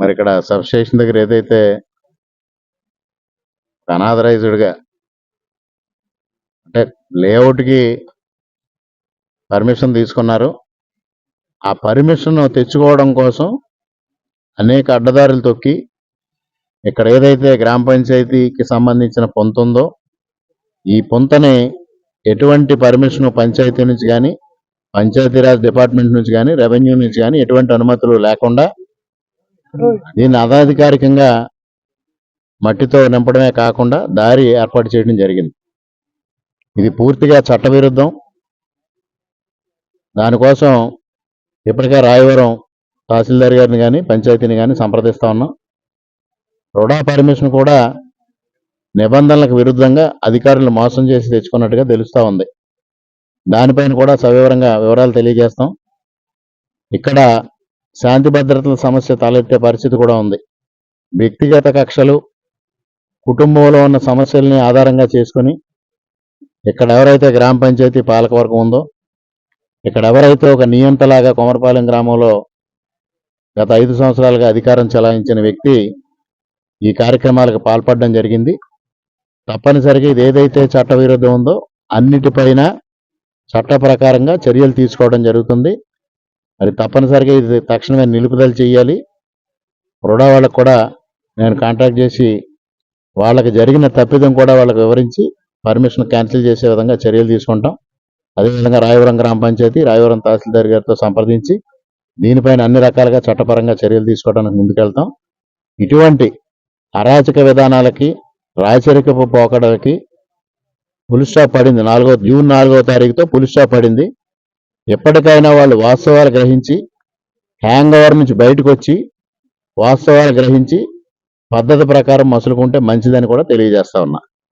మరి ఇక్కడ sub station దగ్గర ఏదైతే అనాథరైజ్డ్గా అంటే లేఅవుట్కి పర్మిషన్ తీసుకున్నారు. ఆ పర్మిషన్ తెచ్చుకోవడం కోసం అనేక అడ్డదారులు తొక్కి ఇక్కడ ఏదైతే గ్రామ పంచాయతీకి సంబంధించిన పొంత ఉందో ఈ పొంతని ఎటువంటి పర్మిషన్ పంచాయతీ నుంచి కానీ పంచాయతీరాజ్ డిపార్ట్మెంట్ నుంచి కానీ రెవెన్యూ నుంచి కానీ ఎటువంటి అనుమతులు లేకుండా దీన్ని అనాధికారికంగా మట్టితో నింపడమే కాకుండా దారి ఏర్పాటు చేయడం జరిగింది. ఇది పూర్తిగా చట్టవిరుద్ధం. దానికోసం ఇప్పటికే రాయవరం తహసీల్దార్ గారిని కానీ పంచాయతీని కానీ సంప్రదిస్తా ఉన్నాం. రుణా పర్మిషన్ కూడా నిబంధనలకు విరుద్ధంగా అధికారులు మోసం చేసి తెచ్చుకున్నట్టుగా తెలుస్తూ ఉంది. దానిపైన కూడా సవివరంగా వివరాలు తెలియజేస్తాం. ఇక్కడ శాంతి భద్రతల సమస్య తలెత్తే పరిస్థితి కూడా ఉంది. వ్యక్తిగత కక్షలు కుటుంబంలో ఉన్న సమస్యల్ని ఆధారంగా చేసుకొని ఇక్కడ ఎవరైతే గ్రామ పంచాయతీ పాలకవర్గం ఉందో ఇక్కడ ఎవరైతే ఒక నియంతలాగా కొమరపాలెం గ్రామంలో గత ఐదు సంవత్సరాలుగా అధికారం చెలాయించిన వ్యక్తి ఈ కార్యక్రమాలకు పాల్పడడం జరిగింది. తప్పనిసరిగా ఇది ఏదైతే చట్ట విరుద్ధం ఉందో అన్నిటిపైన చట్ట ప్రకారంగా చర్యలు తీసుకోవడం జరుగుతుంది. మరి తప్పనిసరిగా ఇది తక్షణమే నిలుపుదల చేయాలి. రుడా వాళ్ళకు కూడా నేను కాంటాక్ట్ చేసి వాళ్ళకి జరిగిన తప్పిదం కూడా వాళ్ళకి వివరించి పర్మిషన్ క్యాన్సిల్ చేసే విధంగా చర్యలు తీసుకుంటాం. అదేవిధంగా రాయవరం గ్రామ పంచాయతీ రాయవరం తహసీల్దార్ గారితో సంప్రదించి దీనిపైన అన్ని రకాలుగా చట్టపరంగా చర్యలు తీసుకోవడానికి ముందుకెళ్తాం. ఇటువంటి అరాచక విధానాలకి రాచరికపు పోకడలకి పులిస్టాప్ పడింది. నాలుగో జూన్ నాలుగో తారీఖుతో పులిస్టాప్ పడింది. ఎప్పటికైనా వాళ్ళు వాస్తవాలు గ్రహించి హ్యాంగ్ ఓవర్ నుంచి బయటకు వచ్చి వాస్తవాలు గ్రహించి పద్ధతి ప్రకారం మసులుకుంటే మంచిదని కూడా తెలియజేస్తా ఉన్నా.